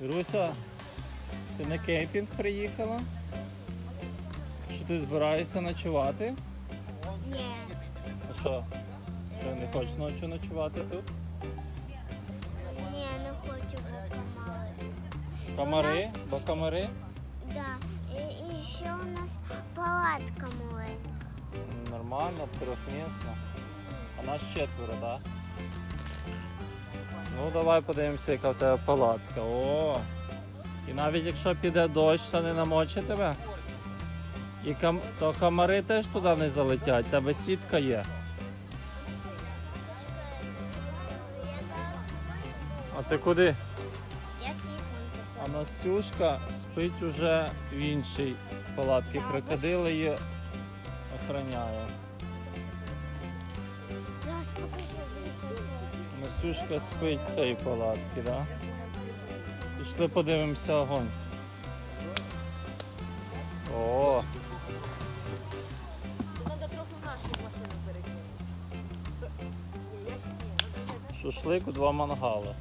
Руся, ти на кемпінг приїхала? Що ти збираєшся ночувати? Ні. А що? Що не хочеш ночі ночувати тут? Ні, не хочу комали. Комари? Бо комари? Да. І, і ще у нас палатка маленька. Нормально, трьохмісно. А нас четверо, так? Да? Ну давай подивимося, яка в тебе палатка. О! І навіть якщо піде дощ, то не намочить тебе. І кам... то комари теж туди не залетять, тебе сітка є. А ти куди? А Настюшка спить уже в іншій палатці. Крокодил її охороняє. Зараз. Настюшка спить в цій палатці? Да? Пішли подивимося огонь. О, Надо трохи нашу машину перекинути. Шашлик, два мангали.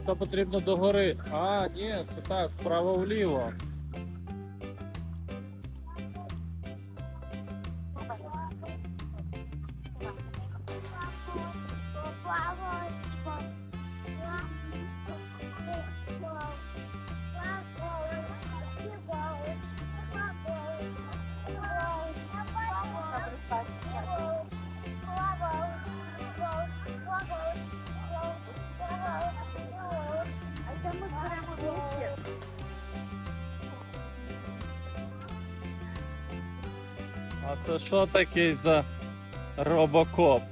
Це потрібно догори. А, ні, це так, вправо-вліво. А це що такий за робокоп?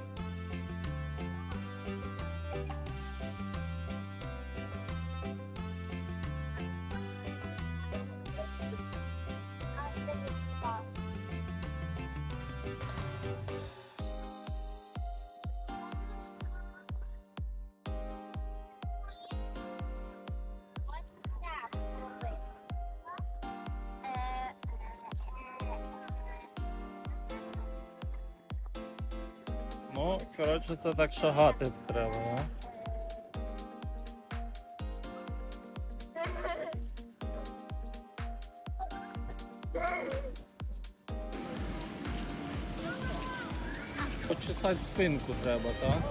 Ну, коротше, це так шагати треба, ну. Почесати спинку треба, так?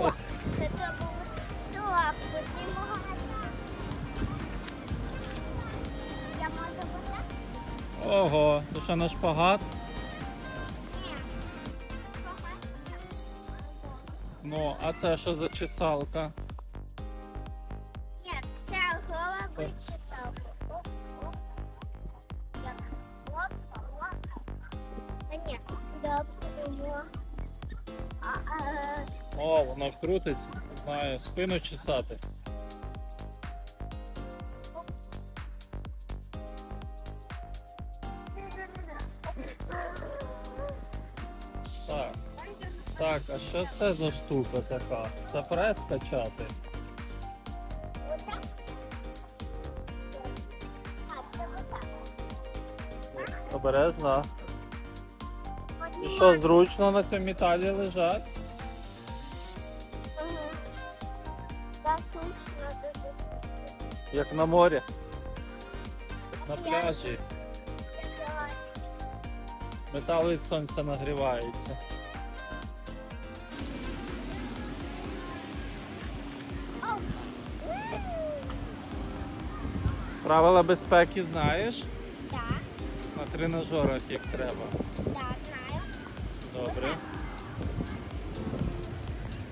О, це треба так. Я можу отак? Ого, то що на шпагат? Ну, а це що за чесалка? Ні, це голова чесалка. Оп, оп. Як оп, оп. А ні, добре. А, а, О, воно крутиться. Знаю, спину чесати. Так. Так, а що це за штука така? Це прес качати. Обережно. І що, зручно на цьому металі лежать? Так, зручно дуже. Як на морі. Як на пляжі. Метал від сонця нагрівається. Правила безпеки знаєш? Так, На тренажерах як треба. так, знаю. Добре.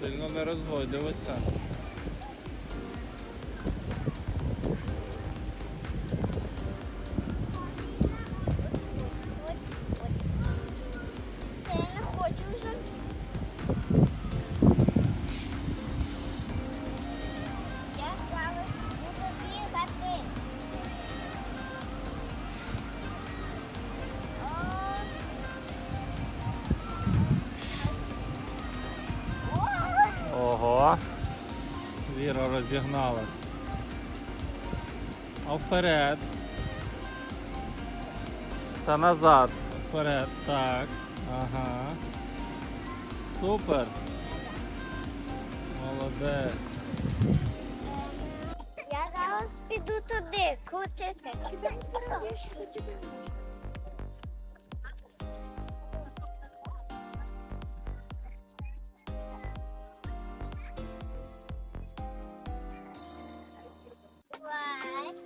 Сильно не розгойдуватися. Розігналась. А вперед. Та назад. Вперед. Так. Ага. Супер. Молодець. Я зараз піду туди, крутити.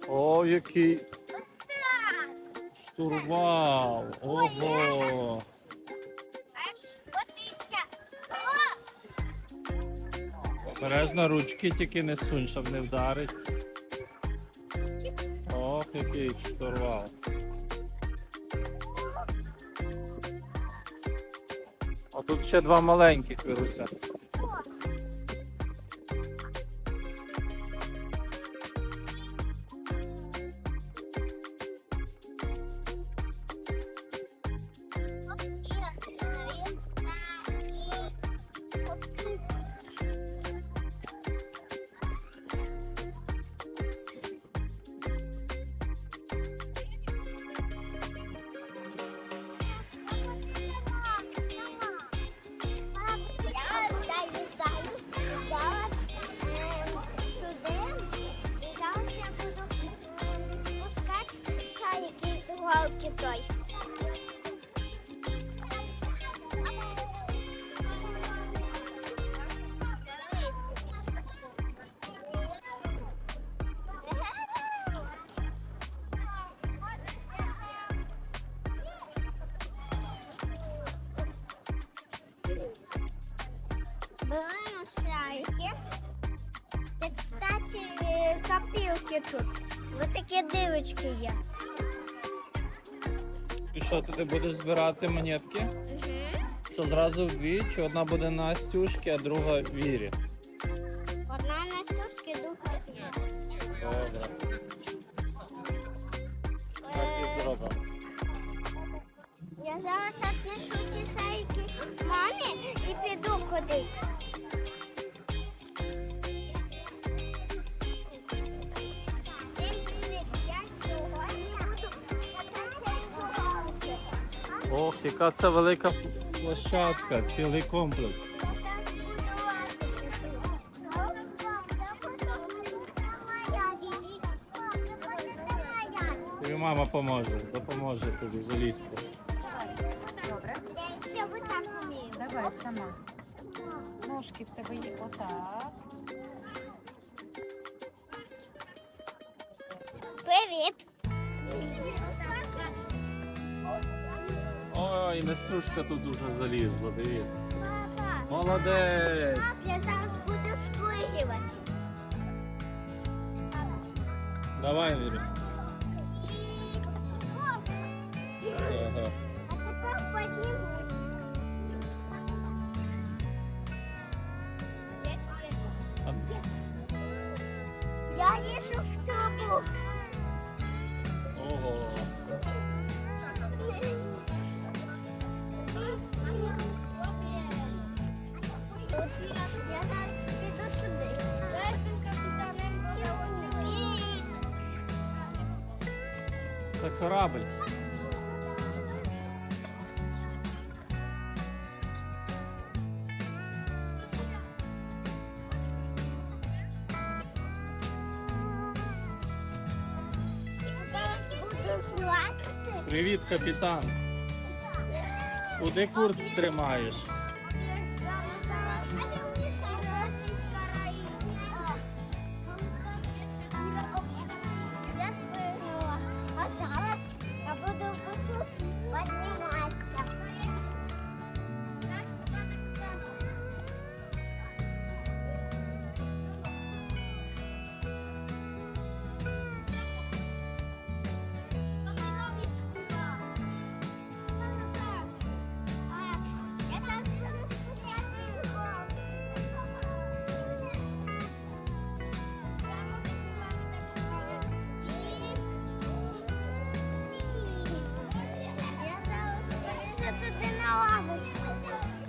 О, який штурвал. Ого. Обережно ручки тільки не сунь, щоб не вдарить. Ох, який штурвал. А тут ще два маленьких вируся. Спускати шарики з голки той. Беремо шарики. Копілки тут. Ось такі дирочки є. Що, ти будеш збирати монетки? Що зразу в дві, чи одна буде на Стюшки, а друга Вірі? Одна на стушки, друга. Добре. Так і зробимо. Я зараз отнесу ці шарики мамі і піду кудись. Ох, яка це велика площадка, цілий комплекс. Тобі мама поможе, допоможе тобі залізти. Добре. Що ви так вмієте? Давай сама. Ножки в тебе є отак. Привіт. Ой, Настюшка тут уже залізла, дивіться. Папа, Молодець! пап, я зараз буду спригувати. Давай, Вірус. Ага. А тепер піднімусь. А, Я лізу в трубу. Це корабль. Привіт, капітан. Куди курс тримаєш?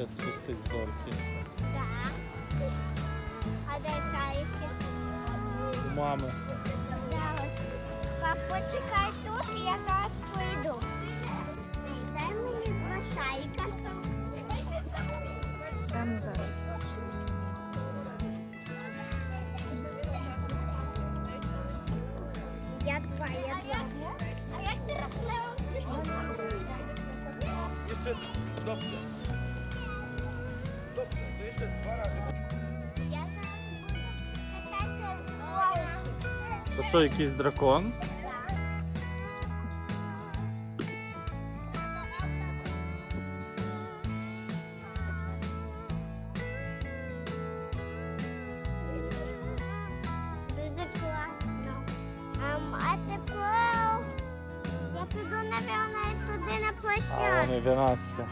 шайка спустить з горки. Так. А де шарики? У мами. Почекай тут, я зараз прийду. Дай мені два шайка. Там зараз. Я два, я два. А як ти розклеїв? Jeszcze dobrze. Це що, якийсь дракон? Дуже класно. А тепер я піду, напевно, туди на А площадку. вони винасться.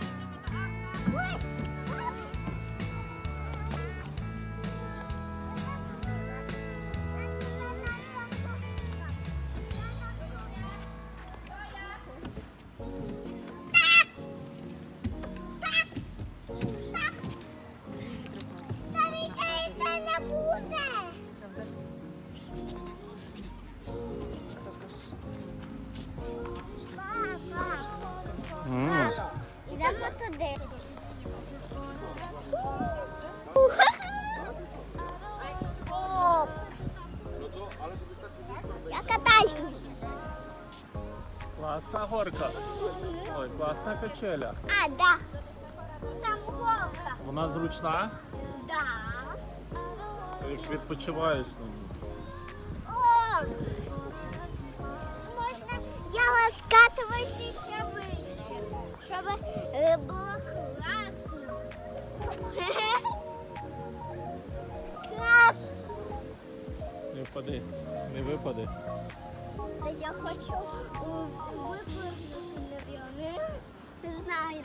Качеля. А, да. Там волка. Вона зручна, Да. як відпочиваєш на ній. О! Можна я розкатуватися ще вище, щоб е, було класно. Клас! Не впади, не випади. Я хочу е, випливнути, напевно. Не знаю.